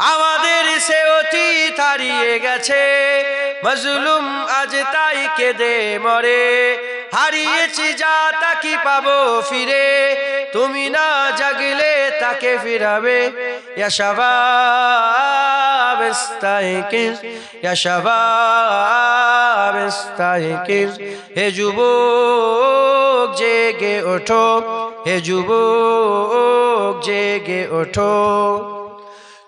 আমাদের সে অতীত হারিয়ে গেছে। মজলুম আজ তাই কেঁদে মরে। হারিয়েছি যা তাকি পাবো ফিরে। তুমি না জাগলে তাকে ফিরাবে। হে যুবক জেগে ওঠো, হে জেগে ওঠো।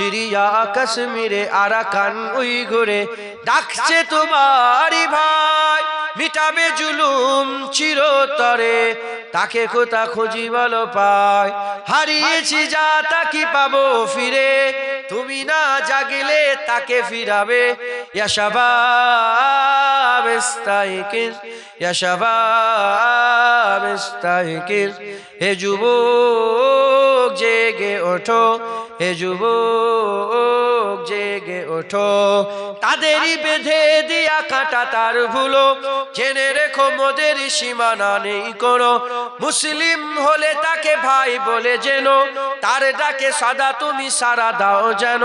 সিরিয়া কাশ্মীরে আরাকান উই ঘুরে ডাকছে তোমারই ভাই। মিটাবে জুলুম চিরতরে, তাকে কোথা খুঁজি বলো পায় হারিয়েছি যা তাকি পাবো ফিরে? তুমি না জাগিলে তাকে ফিরাবে। ইয়াশাবাব ইস্তাইকিজ ইয়াশাবাব ইস্তাইকিজ হে যুবক জেগে ওঠো, হে যুবক জেগে ওঠো। তাদেরই বেঁধে দিয়া কাটা তার ভুলো, জেনে রেখো মোদের সীমানা নেই কোনো। মুসলিম হলে তাকে ভাই বলে যেন তার ডাকে সাদা তুমি সারা দাও যেন।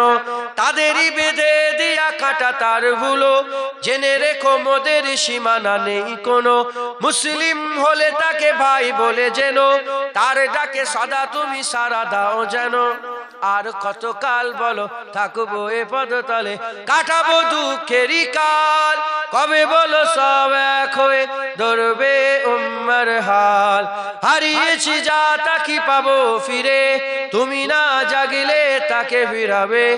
তাদেরই বেঁধে দিয়া কাটা তার ভুলো জেনে রেখো মোদের সীমানা নেই কোনো। মুসলিম হলে তাকে ভাই বলে যেন। তার ডাকে সদা, তুমি সারা দাও যেন। আর কতকাল বলো, থাকব এ পদতলে। কাটাবো দুঃখেরই কাল। কবে বলো, সব এক হয়ে ধরবে উম্মার হাল। হারিয়েছি যা তাকি পাবো ফিরে? তুমি না জাগিলে তাকে ফিরাবে।